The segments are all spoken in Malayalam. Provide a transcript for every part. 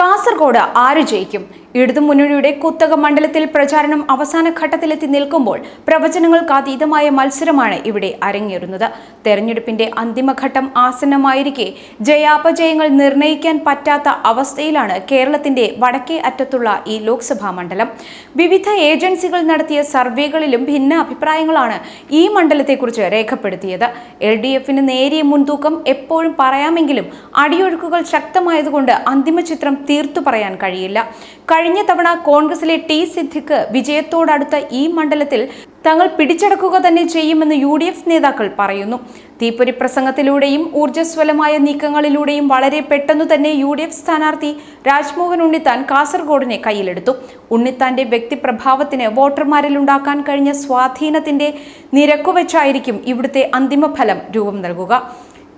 കാസർഗോഡ് ആര് ജയിക്കും? ഇടതുമുന്നണിയുടെ കുത്തക മണ്ഡലത്തിൽ പ്രചാരണം അവസാന ഘട്ടത്തിലെത്തി നിൽക്കുമ്പോൾ പ്രവചനങ്ങൾക്ക് അതീതമായ മത്സരമാണ് ഇവിടെ അരങ്ങേറുന്നത്. തെരഞ്ഞെടുപ്പിന്റെ അന്തിമഘട്ടം ആസന്നമായിരിക്കെ ജയാപജയങ്ങൾ നിർണയിക്കാൻ പറ്റാത്ത അവസ്ഥയിലാണ് കേരളത്തിന്റെ വടക്കേ അറ്റത്തുള്ള ഈ ലോക്സഭാ മണ്ഡലം. വിവിധ ഏജൻസികൾ നടത്തിയ സർവേകളിലും ഭിന്ന അഭിപ്രായങ്ങളാണ് ഈ മണ്ഡലത്തെക്കുറിച്ച് രേഖപ്പെടുത്തിയത്. എൽ ഡി എഫിന് നേരിയ മുൻതൂക്കം എപ്പോഴും പറയാമെങ്കിലും അടിയൊഴുക്കുകൾ ശക്തമായതുകൊണ്ട് അന്തിമ ചിത്രം തീർത്തു പറയാൻ കഴിയില്ല. കഴിഞ്ഞ തവണ കോൺഗ്രസിലെ ടി സിദ്ദിഖ് വിജയത്തോടടുത്ത ഈ മണ്ഡലത്തിൽ തങ്ങൾ പിടിച്ചടക്കുക തന്നെ ചെയ്യുമെന്ന് യു ഡി എഫ് നേതാക്കൾ പറയുന്നു. തീപ്പൊരി പ്രസംഗത്തിലൂടെയും ഊർജസ്വലമായ നീക്കങ്ങളിലൂടെയും വളരെ പെട്ടെന്നു തന്നെ യു ഡി എഫ് സ്ഥാനാർത്ഥി രാജ്മോഹൻ ഉണ്ണിത്താൻ കാസർഗോഡിനെ കയ്യിലെടുത്തു. ഉണ്ണിത്താന്റെ വ്യക്തിപ്രഭാവത്തിന് വോട്ടർമാരിൽ ഉണ്ടാക്കാൻ കഴിഞ്ഞ സ്വാധീനത്തിന്റെ നിരക്കുവച്ചായിരിക്കും ഇവിടുത്തെ അന്തിമഫലം രൂപം നൽകുക.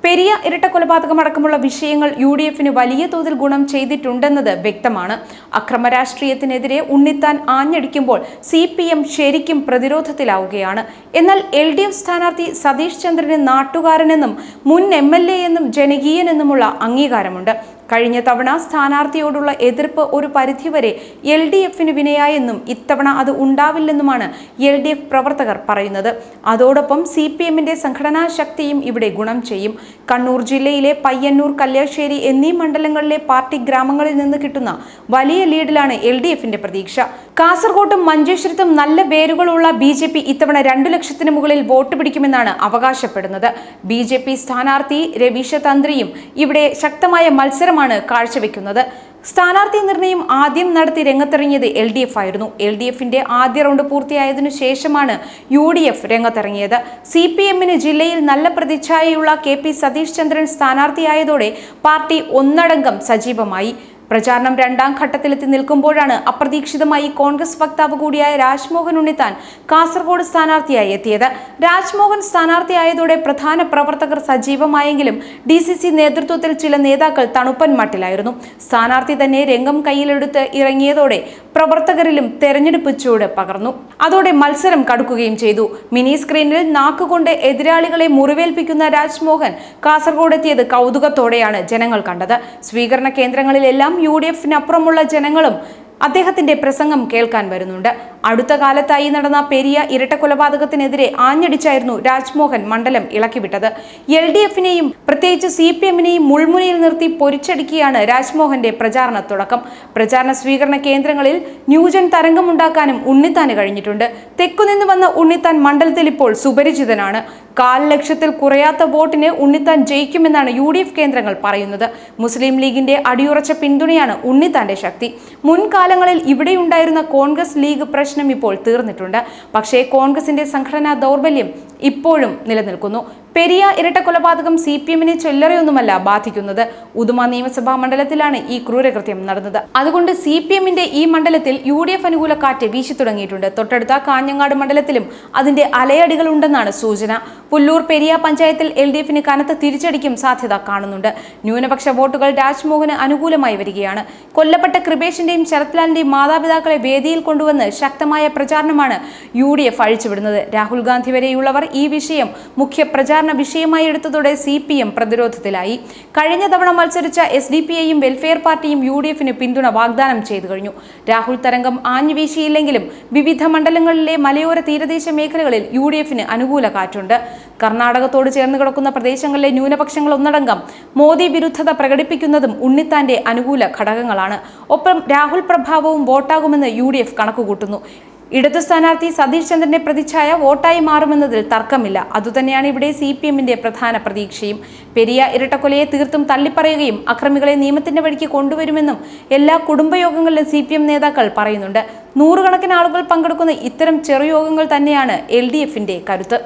പെരിയ ഇരട്ട കൊലപാതകം അടക്കമുള്ള വിഷയങ്ങൾ യു ഡി എഫിന് വലിയ തോതിൽ ഗുണം ചെയ്തിട്ടുണ്ടെന്നത് വ്യക്തമാണ്. അക്രമ രാഷ്ട്രീയത്തിനെതിരെ ഉണ്ണിത്താൻ ആഞ്ഞടിക്കുമ്പോൾ സി പി എം ശരിക്കും പ്രതിരോധത്തിലാവുകയാണ്. എന്നാൽ എൽ ഡി എഫ് സ്ഥാനാർത്ഥി സതീഷ് ചന്ദ്രന് നാട്ടുകാരനെന്നും മുൻ എം എൽ എ എന്നും ജനകീയനെന്നുമുള്ള അംഗീകാരമുണ്ട്. കഴിഞ്ഞ തവണ സ്ഥാനാർത്ഥിയോടുള്ള എതിർപ്പ് ഒരു പരിധിവരെ എൽ ഡി എഫിന് വിനയായെന്നും ഇത്തവണ അത് ഉണ്ടാവില്ലെന്നുമാണ് എൽ ഡി എഫ് പ്രവർത്തകർ പറയുന്നത്. അതോടൊപ്പം സി പി എമ്മിന്റെ സംഘടനാ ശക്തിയും ഇവിടെ ഗുണം ചെയ്യും. കണ്ണൂർ ജില്ലയിലെ പയ്യന്നൂർ കല്യാശ്ശേരി എന്നീ മണ്ഡലങ്ങളിലെ പാർട്ടി ഗ്രാമങ്ങളിൽ നിന്ന് കിട്ടുന്ന വലിയ ലീഡിലാണ് എൽ ഡി എഫിന്റെ പ്രതീക്ഷ. കാസർകോട്ടും മഞ്ചേശ്വരത്തും നല്ല വേരുകളുള്ള ബി ജെ പി ഇത്തവണ രണ്ടു ലക്ഷത്തിന് മുകളിൽ വോട്ട് പിടിക്കുമെന്നാണ് അവകാശപ്പെടുന്നത്. ബി ജെ പി സ്ഥാനാർത്ഥി രവീശ തന്ത്രിയും ഇവിടെ ശക്തമായ മത്സരമാണ് കാഴ്ചവെക്കുന്നത്. സ്ഥാനാർത്ഥി നിർണയം ആദ്യം നടത്തി രംഗത്തിറങ്ങിയത് എൽ ഡി എഫ് ആയിരുന്നു. എൽ ഡി എഫിന്റെ ആദ്യ റൗണ്ട് പൂർത്തിയായതിനു ശേഷമാണ് യു ഡി എഫ് രംഗത്തിറങ്ങിയത്. സി പി എമ്മിന് ജില്ലയിൽ നല്ല പ്രതിച്ഛായയുള്ള കെ പി സതീഷ് ചന്ദ്രൻ സ്ഥാനാർത്ഥിയായതോടെ പാർട്ടി ഒന്നടങ്കം സജീവമായി. പ്രചാരണം രണ്ടാം ഘട്ടത്തിലെത്തി നിൽക്കുമ്പോഴാണ് അപ്രതീക്ഷിതമായി കോൺഗ്രസ് വക്താവ് കൂടിയായ രാജ്മോഹൻ ഉണ്ണിത്താൻ കാസർഗോഡ് സ്ഥാനാർത്ഥിയായി എത്തിയത്. രാജ്മോഹൻ സ്ഥാനാർത്ഥിയായതോടെ പ്രധാന പ്രവർത്തകർ സജീവമായെങ്കിലും ഡി നേതൃത്വത്തിൽ ചില നേതാക്കൾ തണുപ്പൻ മട്ടിലായിരുന്നു. സ്ഥാനാർത്ഥി തന്നെ രംഗം കയ്യിലെടുത്ത് ഇറങ്ങിയതോടെ പ്രവർത്തകരിലും തെരഞ്ഞെടുപ്പ് ചൂട് പകർന്നു. അതോടെ മത്സരം കടുക്കുകയും ചെയ്തു. മിനി സ്ക്രീനിൽ നാക്കുകൊണ്ട് എതിരാളികളെ മുറിവേൽപ്പിക്കുന്ന രാജ്മോഹൻ കാസർഗോഡ് എത്തിയത് കൗതുകത്തോടെയാണ് ജനങ്ങൾ കണ്ടത്. സ്വീകരണ കേന്ദ്രങ്ങളിലെല്ലാം യു ഡി എഫിനപ്പുറമുള്ള ജനങ്ങളും അദ്ദേഹത്തിന്റെ പ്രസംഗം കേൾക്കാൻ വരുന്നുണ്ട്. അടുത്ത കാലത്തായി നടന്ന പെരിയ ഇരട്ട കൊലപാതകത്തിനെതിരെ ആഞ്ഞടിച്ചായിരുന്നു രാജ്മോഹൻ മണ്ഡലം ഇളക്കിവിട്ടത്. എൽ ഡി എഫിനെയും പ്രത്യേകിച്ച് സി പി എമ്മിനെയും മുൾമുനയിൽ നിർത്തി പൊരിച്ചടിക്കുകയാണ് രാജ്മോഹന്റെ പ്രചാരണ തുടക്കം. പ്രചാരണ സ്വീകരണ കേന്ദ്രങ്ങളിൽ ന്യൂജൻ തരംഗമുണ്ടാക്കാനും ഉണ്ണിത്താന് കഴിഞ്ഞിട്ടുണ്ട്. തെക്കുനിന്ന് വന്ന ഉണ്ണിത്താൻ മണ്ഡലത്തിൽ ഇപ്പോൾ സുപരിചിതനാണ്. കാൽ ലക്ഷത്തിൽ കുറയാത്ത വോട്ടിന് ഉണ്ണിത്താൻ ജയിക്കുമെന്നാണ് യു ഡി എഫ് കേന്ദ്രങ്ങൾ പറയുന്നത്. മുസ്ലിം ലീഗിന്റെ അടിയുറച്ച പിന്തുണയാണ് ഉണ്ണിത്താന്റെ ശക്തി. മുൻകാലങ്ങളിൽ ഇവിടെയുണ്ടായിരുന്ന കോൺഗ്രസ് ലീഗ് പ്രശ്നം ഇപ്പോൾ തീർന്നിട്ടുണ്ട്. പക്ഷേ കോൺഗ്രസിന്റെ സംഘടനാ ദൗർബല്യം ഇപ്പോഴും നിലനിൽക്കുന്നു. പെരിയ ഇരട്ട കൊലപാതകം സി പി എമ്മിനെ ചൊല്ലറയൊന്നുമല്ല ബാധിക്കുന്നത്. ഉദുമ നിയമസഭാ മണ്ഡലത്തിലാണ് ഈ ക്രൂരകൃത്യം നടന്നത്. അതുകൊണ്ട് സി പി എമ്മിന്റെ ഈ മണ്ഡലത്തിൽ യു ഡി എഫ് അനുകൂല കാറ്റ് വീശി തുടങ്ങിയിട്ടുണ്ട് തൊട്ടടുത്ത കാഞ്ഞങ്ങാട് മണ്ഡലത്തിലും അതിന്റെ അലയടികൾ ഉണ്ടെന്നാണ് സൂചന. പുല്ലൂർ പെരിയ പഞ്ചായത്തിൽ എൽ ഡി എഫിന് കനത്ത തിരിച്ചടിക്കും സാധ്യത കാണുന്നുണ്ട്. ന്യൂനപക്ഷ വോട്ടുകൾ രാജ്മോഹന് അനുകൂലമായി വരികയാണ്. കൊല്ലപ്പെട്ട കൃപേഷിന്റെയും ശരത്ലാലിന്റെയും മാതാപിതാക്കളെ വേദിയിൽ കൊണ്ടുവന്ന് ശക്തമായ പ്രചാരണമാണ് യു ഡി എഫ് അഴിച്ചുവിടുന്നത്. രാഹുൽ ഗാന്ധി വരെയുള്ളവർ ഈ വിഷയം മുഖ്യ വിഷയമായി എടുത്തതോടെ സി പി എം പ്രതിരോധത്തിലായി. കഴിഞ്ഞ തവണ മത്സരിച്ച എസ് ഡി പി ഐയും വെൽഫെയർ പാർട്ടിയും യു ഡി എഫിന് പിന്തുണ വാഗ്ദാനം ചെയ്തു കഴിഞ്ഞു. രാഹുൽ തരംഗം ആഞ്ഞു വീശിയില്ലെങ്കിലും വിവിധ മണ്ഡലങ്ങളിലെ മലയോര തീരദേശ മേഖലകളിൽ യു ഡി എഫിന് അനുകൂല കാറ്റുണ്ട്. കർണാടകത്തോട് ചേർന്ന് കിടക്കുന്ന പ്രദേശങ്ങളിലെ ന്യൂനപക്ഷങ്ങൾ ഒന്നടങ്കം മോദി വിരുദ്ധത പ്രകടിപ്പിക്കുന്നതും ഉണ്ണിത്താന്റെ അനുകൂല ഘടകങ്ങളാണ്. ഒപ്പം രാഹുൽ പ്രഭാവവും വോട്ടാകുമെന്ന് യു ഡി എഫ് കണക്കുകൂട്ടുന്നു. ഇടതു സ്ഥാനാർത്ഥി സതീഷ് ചന്ദ്രന്റെ പ്രതിച്ഛായ വോട്ടായി മാറുമെന്നതിൽ തർക്കമില്ല. അതുതന്നെയാണ് ഇവിടെ സി പി എമ്മിന്റെ പ്രധാന പ്രതീക്ഷയും. പെരിയ ഇരട്ടക്കൊലയെ തീർത്തും തള്ളിപ്പറയുകയും അക്രമികളെ നിയമത്തിന്റെ വഴിക്ക് കൊണ്ടുവരുമെന്നും എല്ലാ കുടുംബയോഗങ്ങളിലും സി പി എം നേതാക്കൾ പറയുന്നുണ്ട്. നൂറുകണക്കിന് ആളുകൾ പങ്കെടുക്കുന്ന ഇത്തരം ചെറുയോഗങ്ങൾ തന്നെയാണ് എൽ ഡി എഫിന്റെ കരുത്ത്.